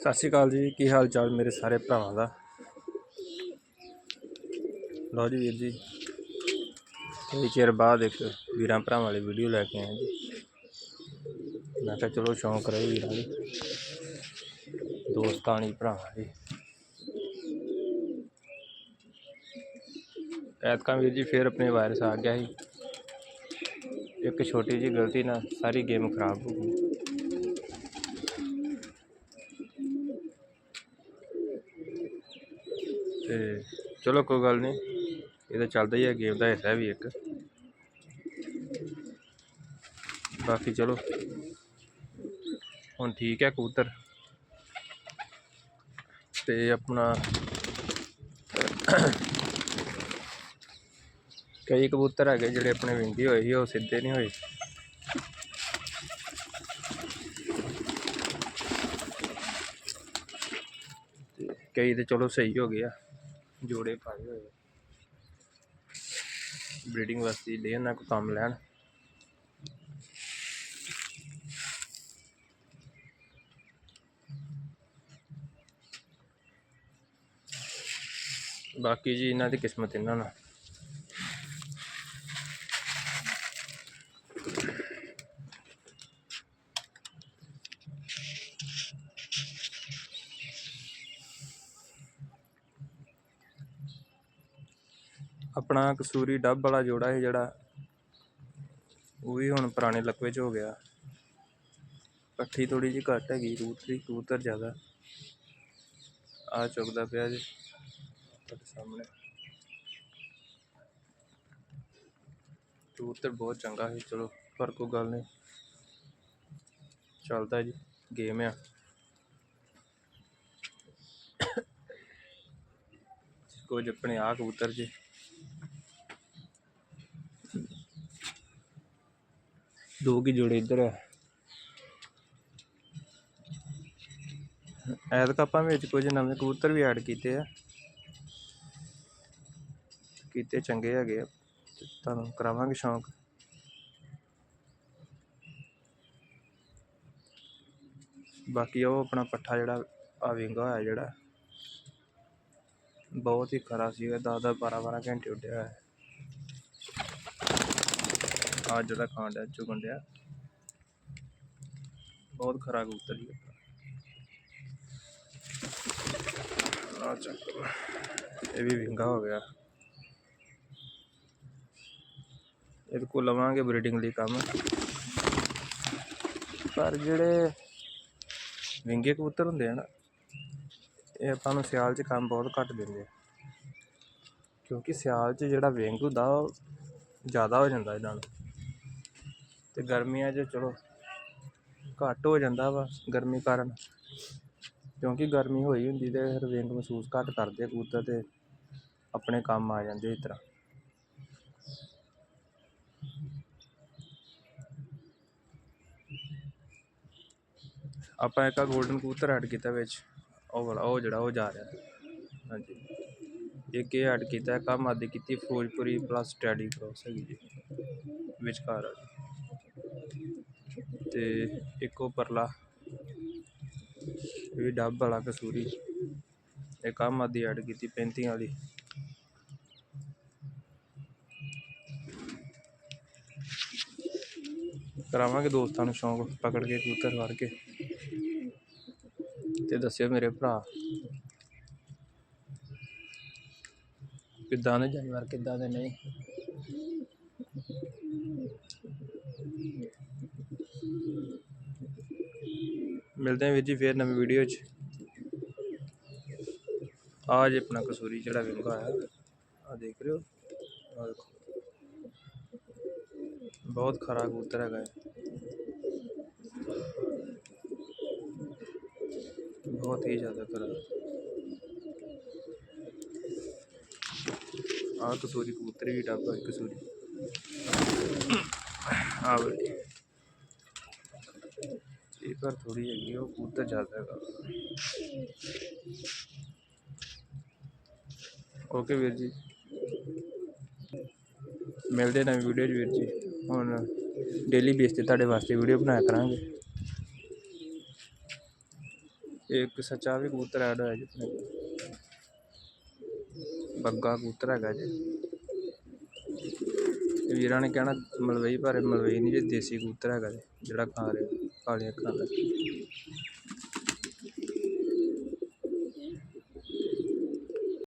ਸਤਿ ਸ਼੍ਰੀ ਅਕਾਲ ਜੀ, ਕੀ ਹਾਲ ਚਾਲ ਮੇਰੇ ਸਾਰੇ ਭਰਾਵਾਂ ਦਾ? ਲਓ ਜੀ ਵੀਰ ਜੀ ਕਈ ਚਿਰ ਬਾਅਦ ਇੱਕ ਵੀਰਾਂ ਭਰਾਵਾਂ ਵਾਲੀ ਵੀਡੀਓ ਲੈ ਕੇ ਆਏ ਜੀ। ਮੈਂ ਕਿਹਾ ਚਲੋ ਸ਼ੌਂਕ ਰਹੇ ਵੀਰਾਂ ਦੀ। ਦੋਸਤਾਨੀ ਭਰਾਵਾਂ ਦੀ। ਐਤਕਾਂ ਵੀਰ ਜੀ ਫੇਰ ਆਪਣੇ ਵਾਇਰਸ ਆ ਗਿਆ ਸੀ। ਇੱਕ ਛੋਟੀ ਜਿਹੀ ਗਲਤੀ ਨਾਲ ਸਾਰੀ ਗੇਮ ਖਰਾਬ ਹੋ ਗਈ। ਤੇ ਚਲੋ ਕੋਈ ਗੱਲ ਨਹੀਂ, ਇਹ ਤਾਂ ਚੱਲਦਾ ਹੀ ਹੈ ਗੇਮ ਦਾ ਹਿੱਸਾ ਵੀ ਇੱਕ। ਬਾਕੀ ਚਲੋ, ਹੁਣ ਠੀਕ ਹੈ ਕਬੂਤਰ। ਤੇ ਆਪਣਾ ਕਈ ਕਬੂਤਰ ਹੈਗੇ ਜਿਹੜੇ ਆਪਣੇ ਵਿੰਗੇ ਹੋਏ ਸੀ, ਉਹ ਸਿੱਧੇ ਨਹੀਂ ਹੋਏ। ਕਈ ਤੇ ਚਲੋ ਸਹੀ ਹੋ ਗਿਆ ਜੋੜੇ ਪਾਏ ਹੋਏ ਬਰੀਡਿੰਗ ਵਾਸਤੇ ਲੈ ਇਹਨਾਂ ਕੋ ਕੰਮ ਲੈਣ। ਬਾਕੀ ਜੀ ਇਹਨਾਂ ਦੀ ਕਿਸਮਤ ਇਹਨਾਂ ਨਾਲ। ਆਪਣਾ ਕਸੂਰੀ ਡੱਬ ਵਾਲਾ ਜੋੜਾ ਹੈ ਜਿਹੜਾ, ਉਹ ਵੀ ਹੁਣ ਪੁਰਾਣੇ ਲਕਵੇ 'ਚ ਹੋ ਗਿਆ। ਪੱਠੀ ਥੋੜੀ ਜਿਹੀ ਘੱਟ ਹੈਗੀ, ਕਬੂਤਰੀ, ਕਬੂਤਰ ਜ਼ਿਆਦਾ। ਆ ਚੁੱਕਦਾ ਪਿਆ ਜੀ, ਤੁਹਾਡੇ ਸਾਹਮਣੇ। ਕਬੂਤਰ ਬਹੁਤ ਚੰਗਾ ਹੈ ਚਲੋ, ਪਰ ਕੋਈ ਗੱਲ ਨਹੀਂ। ਚੱਲਦਾ ਜੀ ਗੇਮ ਆ। ਕੁਝ ਆਪਣੇ ਆ ਕਬੂਤਰ ਜੀ। ਦੋ ਕੀ ਜੋੜੇ ਇੱਧਰ ਆ। ਐਤਕ ਆਪਾਂ ਵਿੱਚ ਕੁਝ ਨਵੇਂ ਕਬੂਤਰ ਵੀ ਐਡ ਕੀਤੇ ਆ। ਕੀਤੇ ਚੰਗੇ ਹੈਗੇ ਆ। ਤੁਹਾਨੂੰ ਕਰਾਵਾਂਗੇ ਸ਼ੌਂਕ। ਬਾਕੀ ਉਹ ਆਪਣਾ ਪੱਠਾ ਜਿਹੜਾ ਆ ਵਿੰਗਾ ਹੋਇਆ ਜਿਹੜਾ, ਬਹੁਤ ਹੀ ਖਰਾ ਸੀਗਾ ਦਸ ਦਸ ਬਾਰਾਂ ਬਾਰਾਂ ਘੰਟੇ ਉੱਡਿਆ ਹੋਇਆ। ਆ ਜਿਹੜਾ ਖਾਣ ਡਿਆ, ਚੁਗਣ ਡਿਆ। ਬਹੁਤ ਖਰਾ ਕਬੂਤਰ ਜੀ ਆ। ਚੱਕ ਇਹ ਵੀ ਵਿੰਗਾ ਹੋ ਗਿਆ। ਇਹਦੇ ਕੋਲ ਲਵਾਂਗੇ ਬਰੀਡਿੰਗ ਲਈ ਕੰਮ। ਪਰ ਜਿਹੜੇ ਵਿੰਗੇ ਕਬੂਤਰ ਹੁੰਦੇ ਆ ਨਾ, ਇਹ ਆਪਾਂ ਨੂੰ ਸਿਆਲ 'ਚ ਕੰਮ ਬਹੁਤ ਘੱਟ ਦਿੰਦੇ ਆ। ਕਿਉਂਕਿ ਸਿਆਲ 'ਚ ਜਿਹੜਾ ਵਿੰਗ ਹੁੰਦਾ, ਉਹ ਜ਼ਿਆਦਾ ਹੋ ਜਾਂਦਾ ਇਹਨਾਂ ਨੂੰ ਤੇ ਗਰਮੀਆਂ 'ਚ ਚਲੋ ਘੱਟ ਹੋ ਜਾਂਦਾ ਵਾ ਗਰਮੀ ਕਾਰਨ। ਕਿਉਂਕਿ ਗਰਮੀ ਹੋਈ ਹੁੰਦੀ ਤੇ ਫਿਰ ਵਿੰਗ ਮਹਿਸੂਸ ਘੱਟ ਕਰਦੇ ਆ ਕਬੂਤਰ ਤੇ ਆਪਣੇ ਕੰਮ ਆ ਜਾਂਦੇ ਇਸ ਤਰ੍ਹਾਂ। ਆਪਾਂ ਇੱਕ ਗੋਲਡਨ ਕਬੂਤਰ ਐਡ ਕੀਤਾ ਵਿੱਚ। ਉਹ ਵਾਲਾ, ਉਹ ਜਿਹੜਾ, ਉਹ ਜਾ ਰਿਹਾ। ਹਾਂਜੀ। ਇੱਕ ਇਹ ਐਡ ਕੀਤਾ ਕੰਮ ਆਦੀ ਕੀਤੀ ਫਿਰੋਜ਼ਪੁਰੀ ਪਲੱਸ ਸਟੱਡੀ ਕ੍ਰੋਸ ਹੈਗੀ ਜੀ। ਵਿਚਕਾਰ ਵਾਲੀ ਤੇ ਇੱਕ ਉਹ ਪਰਲਾ। ਇਹ ਵੀ ਡੱਬ ਵਾਲਾ ਕਸੂਰੀ। ਇਹ ਕੰਮ ਆਦੀ ਐਡ ਕੀਤੀ 35 ਵਾਲੀ। ਕਰਾਵਾਂਗੇ ਦੋਸਤਾਂ ਨੂੰ ਸ਼ੌਂਕ, ਪਕੜ ਕੇ ਕਬੂਤਰ ਫੜ ਕੇ। ਤੇ ਦੱਸਿਓ ਮੇਰੇ ਭਰਾ, ਕਿੱਦਾਂ ਦੇ ਜਾਨਵਰ, ਕਿੱਦਾਂ ਦੇ ਨਹੀਂ? ਮਿਲਦੇ ਹਾਂ ਵੀਰ ਜੀ ਫੇਰ ਨਵੀਂ ਵੀਡੀਓ 'ਚ ਆ ਜੇ ਆਪਣਾ ਕਸੂਰੀ ਜਿਹੜਾ ਵਿੰਗਾ ਆਇਆ ਆ ਦੇਖ ਰਹੇ ਹੋ ਆਹ ਦੇਖੋ ਬਹੁਤ ਖਰਾ ਕਬੂਤਰ ਹੈਗਾ ਇਹ ਬਹੁਤ ਹੀ ਜ਼ਿਆਦਾ ਖਰਾ ਆ ਕਸੂਰੀ ਕਬੂਤਰ ਵੀ ਡੱਬਾ ਇੱਕ ਕਸੂਰੀ ਆ ਬਈ ਇਹ ਪਰ ਥੋੜੀ ਹੈਗੀ ਉਹ ਕਬੂਤਰ ਜ਼ਿਆਦਾ ਹੈਗਾ। ਓਕੇ ਵੀਰ ਜੀ। ਮਿਲਦੇ ਨਵੀਂ ਵੀਡੀਓ 'ਚ ਵੀਰ ਜੀ। ਹੁਣ ਡੇਲੀ ਬੇਸ ਤੇ ਤੁਹਾਡੇ ਵਾਸਤੇ ਵੀਡੀਓ ਬਣਾਇਆ ਕਰਾਂਗੇ। ਇਹ ਇੱਕ ਸੱਚਾ ਵੀ ਕਬੂਤਰ ਐਡ ਹੋਇਆ ਜੀ ਆਪਣੇ ਬੱਗਾ ਕਬੂਤਰ ਹੈਗਾ ਜੀ। ਇਹ ਵੀਰਾਂ ਨੇ ਕਹਿਣਾ ਮਲਵਈ ਪਰ ਮਲਵਈ ਨਹੀਂ ਜੇ ਦੇਸੀ ਕਬੂਤਰ ਹੈਗਾ ਜੇ, ਜਿਹੜਾ ਖਾ ਰਿਹਾ, ਕਾਲੀਆਂ ਅੱਖਾਂ ਦਾ।